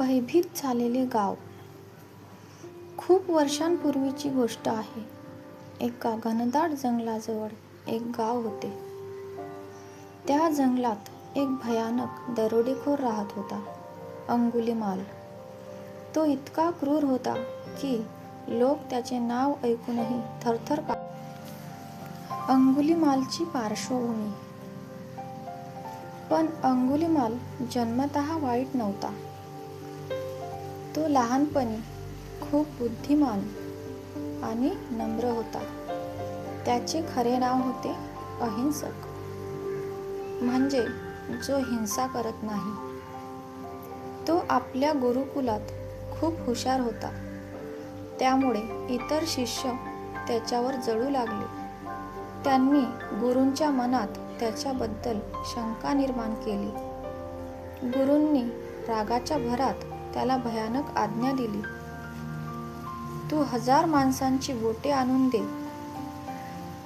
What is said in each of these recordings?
भयभीत झालेले गाव. खूप वर्षांपूर्वीची गोष्ट आहे. एका घनदाट जंगलाजवळ एक गाव होते. त्या जंगलात एक भयानक दरोडेखोर राहत होता अंगुलीमाल. तो इतका क्रूर होता की लोक त्याचे नाव ऐकूनही थरथर का अंगुलीमालची पार्श्वभूमी. पण अंगुलीमाल जन्मतः वाईट नव्हता. तो लहानपणी खूप बुद्धिमान आणि नम्र होता. त्याचे खरे नाव होते अहिंसक. म्हणजे जो हिंसा करत नाही. तो आपल्या गुरुकुलात खूप हुशार होता. त्यामुळे इतर शिष्य त्याच्यावर जळू लागले. त्यांनी गुरूंच्या मनात त्याच्याबद्दल शंका निर्माण केली. गुरूंनी रागाच्या भरात त्याला भयानक आज्ञा दिली. तू हजार माणसांची बोटे आणून दे.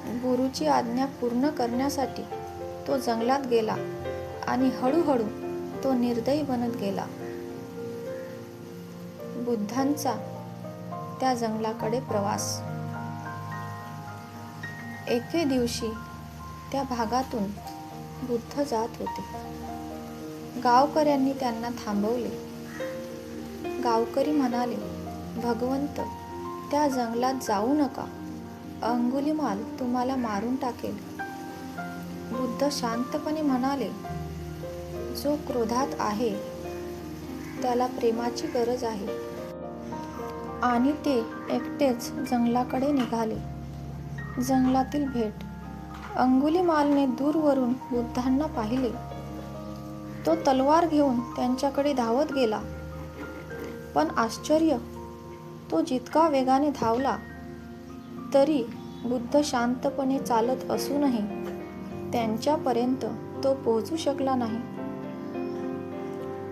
गुरुची आज्ञा पूर्ण करण्यासाठी तो जंगलात गेला आणि हळूहळू तो निर्दयी बनत गेला. बुद्धांचा त्या जंगलाकडे प्रवास. एके दिवशी त्या भागातून बुद्ध जात होते. गावकऱ्यांनी त्यांना थांबवले. गावकरी म्हणाले भगवंत त्या जंगलात जाऊ नका. अंगुलीमाल तुम्हाला मारून टाकेल. बुद्ध शांतपणे म्हणाले जो क्रोधात आहे त्याला प्रेमाची गरज आहे. आणि ते एकटेच जंगलाकडे निघाले. जंगलातील भेट अंगुलीमालने दूरवरून बुद्धांना पाहिले. तो तलवार घेऊन त्यांच्याकडे धावत गेला. पण आश्चर्य. तो जितका वेगाने धावला तरी बुद्ध शांतपणे चालत असूनही त्यांच्यापर्यंत तो पोहोचू शकला नाही.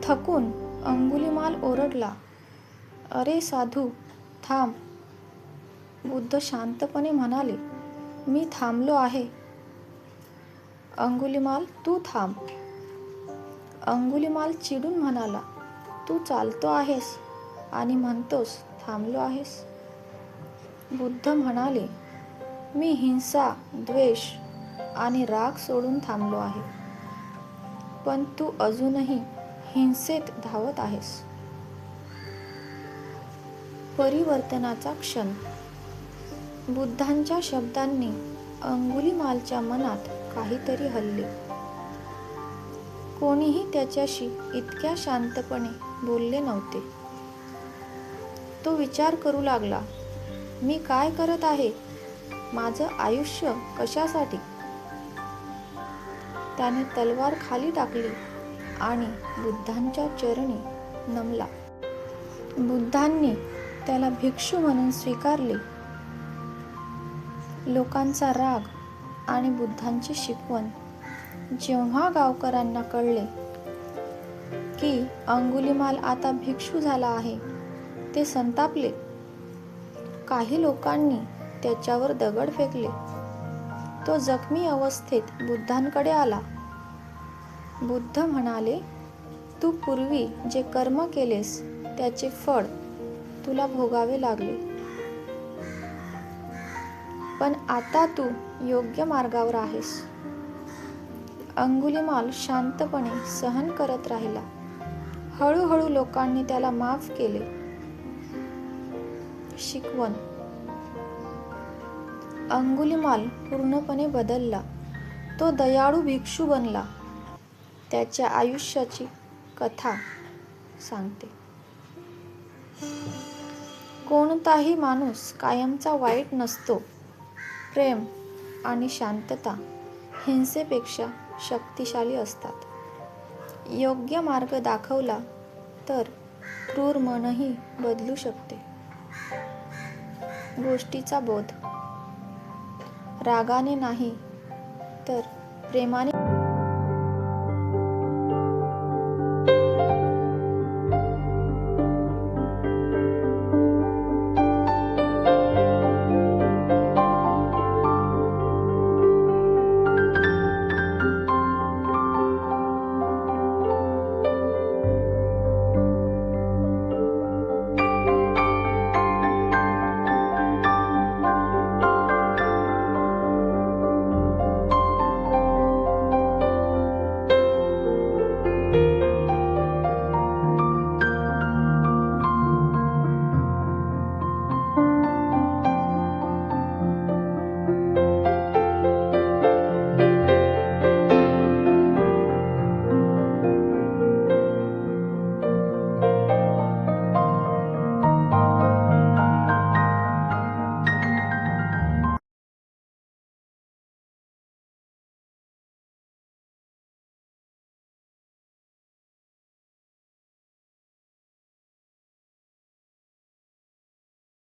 थकून अंगुलीमाल ओरडला अरे साधू थांब. बुद्ध शांतपणे म्हणाले मी थांबलो आहे. अंगुलीमाल तू थांब. अंगुलीमाल चिडून म्हणाला तू चालतो आहेस. आणि म्हणतोस थांबलो आहेस? बुद्ध म्हणाले मी हिंसा द्वेष आणि राग सोडून थांबलो आहे. पण तू अजूनही हिंसेत धावत आहेस. परिवर्तनाचा क्षण. बुद्धांच्या शब्दांनी अंगुलीमालच्या मनात काहीतरी हल्ले. कोणीही त्याच्याशी इतक्या शांतपणे बोलले नव्हते. तो विचार करू लागला. मी काय करत आहे? माझं आयुष्य कशासाठी? त्याने तलवार खाली टाकली आणि बुद्धांच्या चरणी नमला. बुद्धांनी त्याला भिक्षू म्हणून स्वीकारले. लोकांचा राग आणि बुद्धांची शिकवण. जेव्हा गावकऱ्यांना कळले की अंगुलीमाल आता भिक्षू झाला आहे ते संतापले. काही लोकांनी त्याच्यावर दगड फेकले. तो जखमी अवस्थेत बुद्धांकडे आला. बुद्ध म्हणाले तू पूर्वी जे कर्म केलेस त्याचे फळ तुला भोगावे लागले. पण आता तू योग्य मार्गावर आहेस. अंगुलीमाल शांतपणे सहन करत राहिला. हळूहळू लोकांनी त्याला माफ केले. शिकवण. अंगुलीमाल पूर्णपणे बदलला. तो दयाळू भिक्षू बनला. त्याच्या आयुष्याची कथा सांगते. कोणताही माणूस कायमचा वाईट नसतो. प्रेम आणि शांतता हिंसेपेक्षा शक्तिशाली असतात. योग्य मार्ग दाखवला तर क्रूर मनही बदलू शकते. गोष्टीचा बोध. रागाने नाही तर प्रेमाने